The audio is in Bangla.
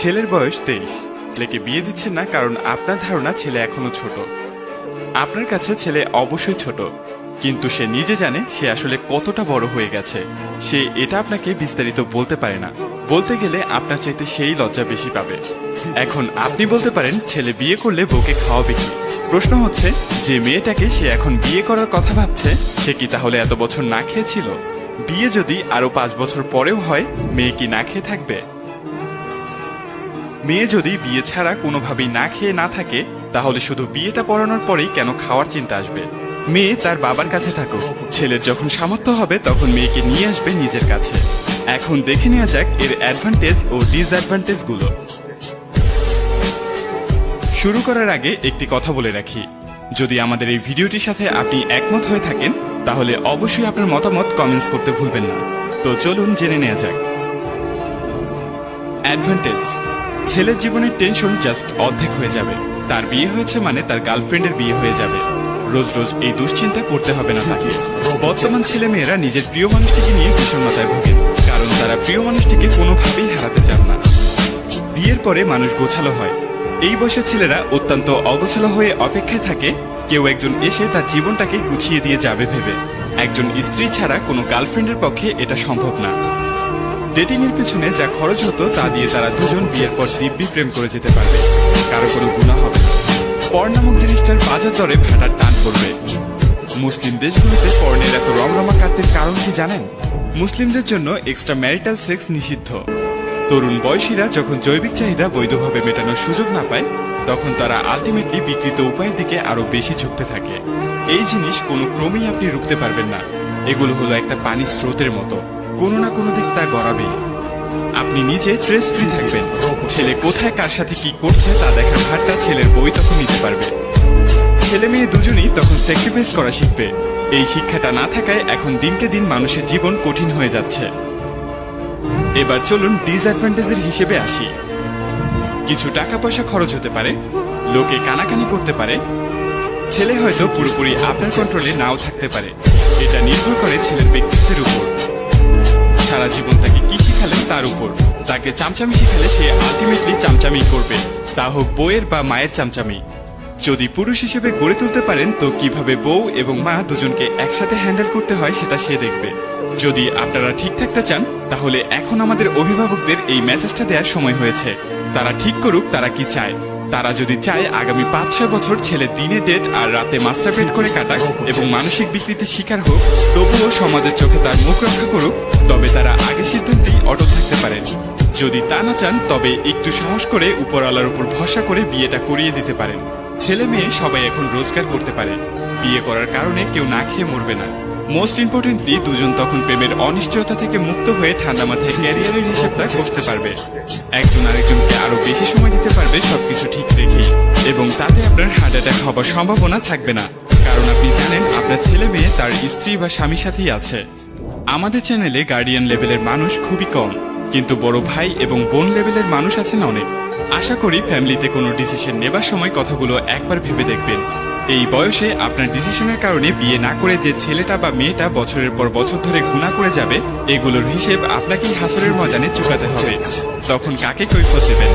ছেলের বয়স তেইশ। ছেলেকে বিয়ে দিচ্ছেন না কারণ আপনার ধারণা ছেলে এখনও ছোট। আপনার কাছে ছেলে অবশ্যই ছোট, কিন্তু সে নিজে জানে সে আসলে কতটা বড় হয়ে গেছে। সে এটা আপনাকে বিস্তারিত বলতে পারে না। বলতে গেলে আপনার চাইতে সেই লজ্জা বেশি পাবে। এখন আপনি বলতে পারেন, ছেলে বিয়ে করলে বউকে খাওয়াবে কি? প্রশ্ন হচ্ছে, যে মেয়েটাকে সে এখন বিয়ে করার কথা ভাবছে, সে কি তাহলে এত বছর না খেয়েছিল? বিয়ে যদি আরও পাঁচ বছর পরেও হয়, মেয়ে কি না খেয়ে থাকবে? মেয়ে যদি বিয়ে ছাড়া কোনোভাবেই না খেয়ে না থাকে, তাহলে শুধু বিয়েটা পড়ানোর পরেই কেন খাওয়ার চিন্তা আসবে? মেয়ে তার বাবার কাছে থাকুক। ছেলের যখন সামর্থ্য হবে, তখন মেয়েকে নিয়ে আসবে নিজের কাছে। এখন দেখে নেওয়া যাক এর অ্যাডভান্টেজ ও ডিসঅ্যাডভান্টেজগুলো শুরু করার আগে একটি কথা বলে রাখি। যদি আমাদের এই ভিডিওটির সাথে আপনি একমত হয়ে থাকেন, তাহলে অবশ্যই আপনার মতামত কমেন্টস করতে ভুলবেন না। তো চলুন জেনে নেওয়া যাক। অ্যাডভান্টেজ ছেলের জীবনের টেনশন জাস্ট অর্ধেক হয়ে যাবে। তার বিয়ে হয়েছে মানে তার গার্লফ্রেন্ডের বিয়ে হয়ে যাবে। রোজ রোজ এই দুশ্চিন্তা করতে হবে না তাকে। বর্তমান ছেলে মেয়েরা নিজের প্রিয় মানুষটিকে নিয়ে বিষণ্ণতায় ভোগেন কারণ তারা প্রিয় মানুষটিকে কোনোভাবেই হারাতে চান না। বিয়ের পরে মানুষ গোছালো হয়। এই বয়সের ছেলেরা অত্যন্ত অগোছালো হয়ে অপেক্ষায় থাকে, কেউ একজন এসে তার জীবনটাকে গুছিয়ে দিয়ে যাবে ভেবে। একজন স্ত্রী ছাড়া কোনো গার্লফ্রেন্ডের পক্ষে এটা সম্ভব না। ডেটিং এর পিছনে যা খরচ হতো তা দিয়ে তারা দুজন বিয়ের পর দিব্যি প্রেম করে যেতে পারবে। কারও কোনো গুণা হবে না। নামক জিনিসটার বাজার দরে ভাটার টান পড়বে। মুসলিম দেশগুলোতে পর্ণের এত রমরমা কাটতে কারণ কি জানেন? মুসলিমদের জন্য এক্সট্রা ম্যারিটাল সেক্স নিষিদ্ধ। তরুণ বয়সীরা যখন জৈবিক চাহিদা বৈধভাবে মেটানোর সুযোগ না পায়, তখন তারা আলটিমেটলি বিকৃত উপায়ের দিকে আরও বেশি ঝুঁকতে থাকে। এই জিনিস কোনো ক্রমেই আপনি রুখতে পারবেন না। এগুলো হলো একটা পানির স্রোতের মতো। কোনো না কোনো দিক তা গড়াবেই আপনি নিজে স্ট্রেস ফ্রি থাকবেন। ছেলে কোথায়, কার সাথে কি করছে তা দেখার ভারটা ছেলের বই তখন নিতে পারবে। ছেলে মেয়ে দুজনেই তখন স্যাক্রিফাইস করা শিখবে। এই শিক্ষাটা না থাকায় এখন দিনকে দিন মানুষের জীবন কঠিন হয়ে যাচ্ছে। এবার চলুন ডিসঅ্যাডভান্টেজের হিসেবে আসি। কিছু টাকা পয়সা খরচ হতে পারে, লোকে কানাকানি করতে পারে। ছেলে হয়তো পুরোপুরি আপনার কন্ট্রোলে নাও থাকতে পারে। এটা নির্ভর করে ছেলের ব্যক্তিত্বের উপর। সারা জীবন তাকে কি শিখালেন তার উপর? তাকে চামচামি শিখালে সে আলটিমেটলি চামচামি করবে। তা হোক বউয়ের বা মায়ের চামচামি। যদি পুরুষ হিসেবে গড়ে তুলতে পারেন, তো কীভাবে বউ এবং মা দুজনকে একসাথে হ্যান্ডেল করতে হয় সেটা সে দেখবে। যদি আপনারা ঠিক থাকতে চান, তাহলে এখন আমাদের অভিভাবকদের এই মেসেজটা দেওয়ার সময় হয়েছে। তারা ঠিক করুক, তারা কি চায়? তারা যদি চায়, আগামী পাঁচ ছয় বছর ছেলে দিনে ডেট আর রাতে মাস্টার পেট করে কাটাক এবং মানসিক বিকৃতির শিকার হোক, তবুও সমাজের চোখে তার মুখ রক্ষা করুক তবে তারা আগে সিদ্ধান্তেই অটল থাকতে পারেন। যদি তা না চান, তবে একটু সাহস করে উপরওয়ালার উপর ভরসা করে বিয়েটা করিয়ে দিতে পারেন। ছেলে মেয়ে সবাই এখন রোজগার করতে পারে। বিয়ে করার কারণে কেউ না খেয়ে মরবে না। মোস্ট ইম্পর্টেন্টলি দুজন তখন প্রেমের অনিশ্চয়তা থেকে মুক্ত হয়ে ঠান্ডা মাথায় ক্যারিয়ারের হিসেবটা কষতে পারবে। একজন আরেকজনকে আরও বেশি সময় দিতে পারবে সবকিছু ঠিক রেখেই। এবং তাতে আপনার হার্ট অ্যাটাক হবার সম্ভাবনা থাকবে না। কারণ আপনি জানেন, আপনার ছেলে মেয়ে তার স্ত্রী বা স্বামীর সাথেই আছে। আমাদের চ্যানেলে গার্ডিয়ান লেভেলের মানুষ খুবই কম, কিন্তু বড় ভাই এবং বোন লেভেলের মানুষ আছেন অনেক। আশা করি ফ্যামিলিতে কোনো ডিসিশন নেবার সময় কথাগুলো একবার ভেবে দেখবেন। এই বয়সে আপনার ডিসিশনের কারণে বিয়ে না করে যে ছেলেটা বা মেয়েটা বছরের পর বছর ধরে গুণা করে যাবে, এগুলোর হিসেব আপনাকেই হাসরের ময়দানে চুকাতে হবে। তখন কাকে কৈফত দেবেন?